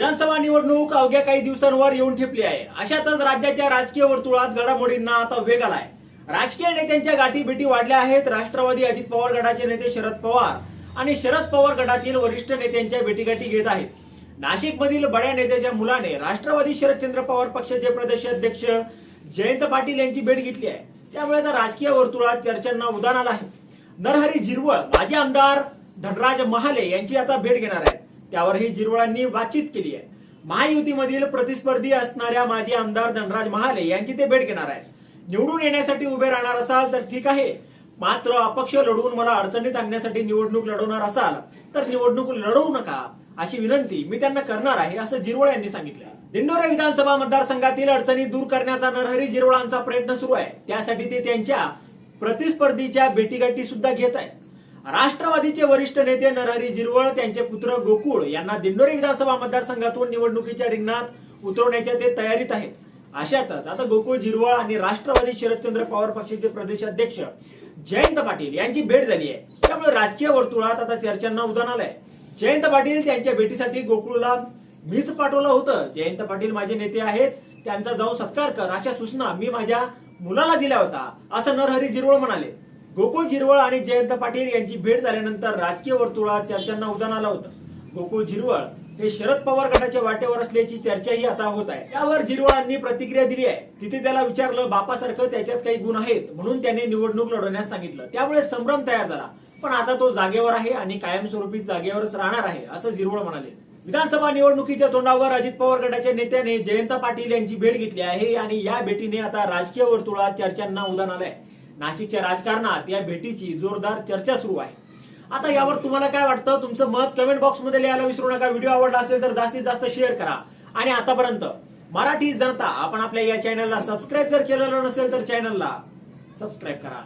विधानसभा निवडणूक अवघ्या काही दिवसांवर येऊन ठेपली आहे. अशातच राज्याच्या राजकीय वर्तुळात घडामोडींना आता वेग आलाय. राजकीय नेत्यांच्या गाठी भेटी वाढल्या आहेत. राष्ट्रवादी अजित पवार गटाचे नेते शरद पवार आणि शरद पवार गटातील वरिष्ठ नेत्यांच्या भेटीगाठी घेत आहेत. नाशिक मधील बड्या नेत्याच्या मुलाने राष्ट्रवादी शरदचंद्र पवार पक्षाचे प्रदेशाध्यक्ष जयंत पाटील यांची भेट घेतली आहे. त्यामुळे आता राजकीय वर्तुळात चर्चांना उदान आलं आहे. नरहरी झिरवळ माजी आमदार धनराज महाले यांची आता भेट घेणार आहेत. त्यावरही जिरवळांनी बातचीत केली आहे. महायुतीमधील प्रतिस्पर्धी असणाऱ्या माजी आमदार धनराज महाले यांची ते भेट घेणार आहेत. निवडून येण्यासाठी उभे राहणार असाल तर ठीक आहे. मात्र अपक्ष लढवून मला अडचणीत आणण्यासाठी निवडणूक लढवणार असाल तर निवडणूक लढवू नका अशी विनंती मी त्यांना करणार आहे असं जिरवळ यांनी सांगितलं दिंडोरा विधानसभा मतदारसंघातील अडचणी दूर करण्याचा नरहरी जिरवळांचा प्रयत्न सुरू आहे. त्यासाठी ते त्यांच्या प्रतिस्पर्धीच्या भेटीगाठी सुद्धा घेत आहेत. राष्ट्रवादीचे वरिष्ठ नेते नरहरी जिरवळ त्यांचे पुत्र गोकुळ यांना दिंडोरी विधानसभा मतदारसंघातून निवडणुकीच्या रिंगणात उतरवण्याच्या ते तयारीत आहेत. अशातच आता गोकुळ जिरवळ आणि राष्ट्रवादी शरदचंद्र पवार पक्षाचे प्रदेशाध्यक्ष जयंत पाटील यांची भेट झाली आहे. त्यामुळे राजकीय वर्तुळात आता चर्चांना उदाहरण आलंय. जयंत पाटील त्यांच्या भेटीसाठी गोकुळला मीच पाठवलं होतं. जयंत पाटील माझे नेते आहेत. त्यांचा जाऊन सत्कार कर अशा सूचना मी माझ्या मुलाला दिल्या होता असं नरहरी जिरवळ म्हणाले. गोकुळ जिरवळ आणि जयंत पाटील यांची भेट झाल्यानंतर राजकीय वर्तुळात चर्चांना उदान आलं होतं. गोकुळ झिरवळ हे शरद पवार गटाच्या वाटेवर असल्याची चर्चाही आता होत आहे. त्यावर जिरवळांनी प्रतिक्रिया दिली आहे. तिथे त्याला विचारलं बापासारखं त्याच्यात काही गुण आहेत? म्हणून त्याने निवडणूक लढवण्यास सांगितलं. त्यामुळे संभ्रम तयार झाला. पण आता तो जागेवर आहे आणि कायमस्वरूपी जागेवरच राहणार आहे असं जिरवळ म्हणाले. विधानसभा निवडणुकीच्या तोंडावर अजित पवार गटाच्या नेत्याने जयंत पाटील यांची भेट घेतली आहे आणि या भेटीने आता राजकीय वर्तुळात चर्चांना उदान आलंय. नाशिकच्या राजकारणात या भेटीची जोरदार चर्चा सुरू आहे. आता यावर तुम्हाला काय वाटतं? तुमचं मत कमेंट बॉक्समध्ये लिहायला विसरू नका. व्हिडिओ आवडला असेल तर जास्तीत जास्त शेअर करा. आणि आतापर्यंत मराठी जनता आपण आपल्या या चॅनलला सबस्क्राईब जर केलेलं नसेल तर चॅनलला सबस्क्राईब करा.